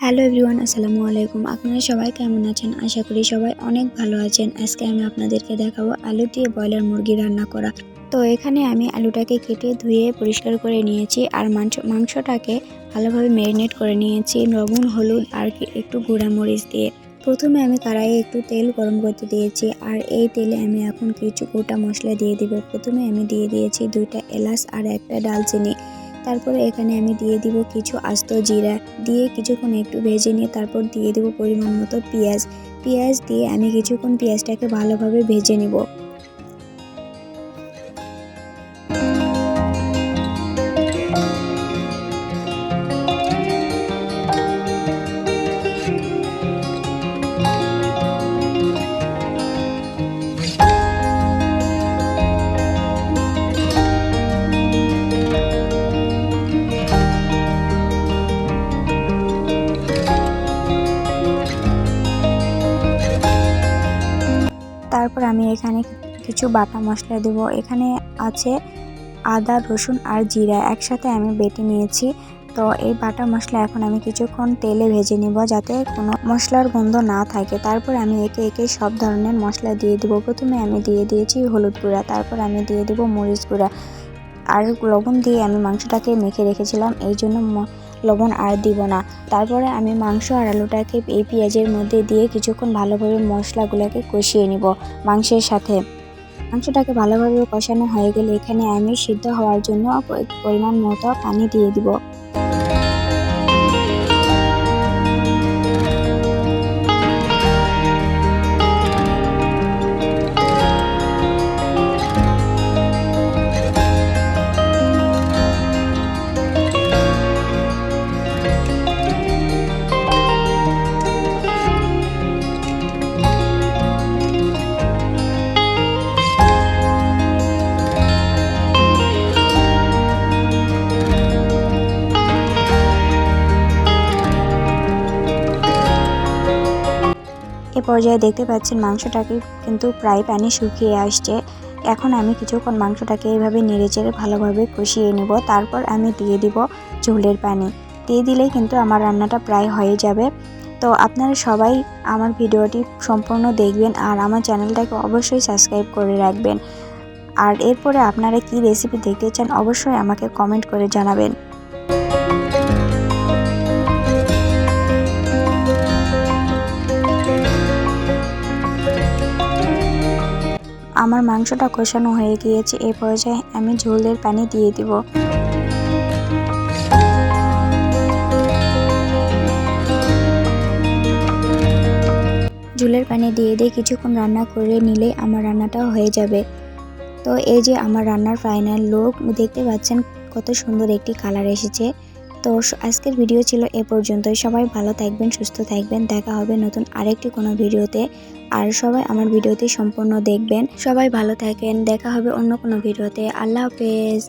Hello everyone, আসসালামু আলাইকুম। আপনারা সবাই কেমন আছেন? আশা করি সবাই অনেক ভালো আছেন। আজকে আমি আপনাদেরকে দেখাবো আলু দিয়ে ব্রয়লার মুরগি রান্না করা। তো এখানে আমি আলুটাকে কেটে ধুয়ে পরিষ্কার করে নিয়েছি আর মাংস, মাংসটাকে ভালোভাবে ম্যারিনেট করে নিয়েছি লবণ, হলুদ আর একটু গুঁড়া মরিচ দিয়ে। প্রথমে আমি কড়াইয়ে একটু তেল গরম করতে দিয়েছি আর এই তেলে আমি এখন কিছু গোটা মশলা দিয়ে দিব। প্রথমে আমি দিয়ে দিয়েছি দুইটা এলাচ আর একটা ডালচিনি। তারপরে এখানে আমি দিয়ে দিব কিছু আস্ত জিরা, দিয়ে কিছুক্ষণ একটু ভেজে নিয়ে তারপর দিয়ে দেবো পরিমাণ মতো পেঁয়াজ। পেঁয়াজ দিয়ে আমি কিছুক্ষণ পেঁয়াজটাকে ভালোভাবে ভেজে নিব। তারপর আমি এখানে কিছু বাটা মশলা দেব। এখানে আছে আদা, রসুন আর জিরা একসাথে আমি বেটে নিয়েছি। তো এই বাটা মশলা এখন আমি কিছুক্ষণ তেলে ভেজে নিব যাতে কোনো মশলার গন্ধ না থাকে। তারপর আমি একে একে সব ধরনের মশলা দিয়ে দিব। প্রথমে আমি দিয়ে দিয়েছি হলুদ গুঁড়া, তারপর আমি দিয়ে দেব মরিচ গুঁড়া। আর লবণ দিয়ে আমি মাংসটাকে মেখে রেখেছিলাম। এই জন্য লবণ আর দিব না। তারপরে আমি মাংস আর আলুটাকে এই পেঁয়াজের মধ্যে দিয়ে কিছুক্ষণ ভালোভাবে মশলাগুলোকে কষিয়ে নিব মাংসের সাথে। মাংসটাকে ভালোভাবে কষানো হয়ে গেলে এখানে আমি সিদ্ধ হওয়ার জন্য পরিমাণ মতো পানি দিয়ে দিব। এ পর্যায়ে দেখতে পাচ্ছেন মাংসটাকে কিন্তু প্রায় পানি শুকিয়ে আসছে। এখন আমি কিছুক্ষণ মাংসটাকে এইভাবে নেড়েচেড়ে ভালোভাবে কষিয়ে নেব। তারপর আমি দিয়ে দিব ঝোলের পানি। দিয়ে দিলেই কিন্তু আমার রান্নাটা প্রায় হয়ে যাবে। তো আপনারা সবাই আমার ভিডিওটি সম্পূর্ণ দেখবেন আর আমার চ্যানেলটাকে অবশ্যই সাবস্ক্রাইব করে রাখবেন। আর এরপরে আপনারা কি রেসিপি দেখতে চান অবশ্যই আমাকে কমেন্ট করে জানাবেন। আমার মাংসটা কষানো হয়ে গিয়েছে এই পর্যায়ে আমি ঝোলের পানি দিয়ে দিব। ঝোলের পানি দিয়ে দিয়ে কিছুক্ষণ রান্না করে নিলেই আমার রান্নাটাও হয়ে যাবে। তো এই যে আমার রান্নার ফাইনাল লুক দেখতে পাচ্ছেন কত সুন্দর একটি কালার এসেছে। তো আজকের ভিডিও ছিল এ পর্যন্তই। সবাই ভালো থাকবেন, সুস্থ থাকবেন। দেখা হবে নতুন আরেকটি কোনো ভিডিওতে আর সবাই আমার ভিডিওতে সম্পূর্ণ দেখবেন। সবাই ভালো থাকেন। দেখা হবে অন্য কোনো ভিডিওতে আল্লাহ হাফেজ।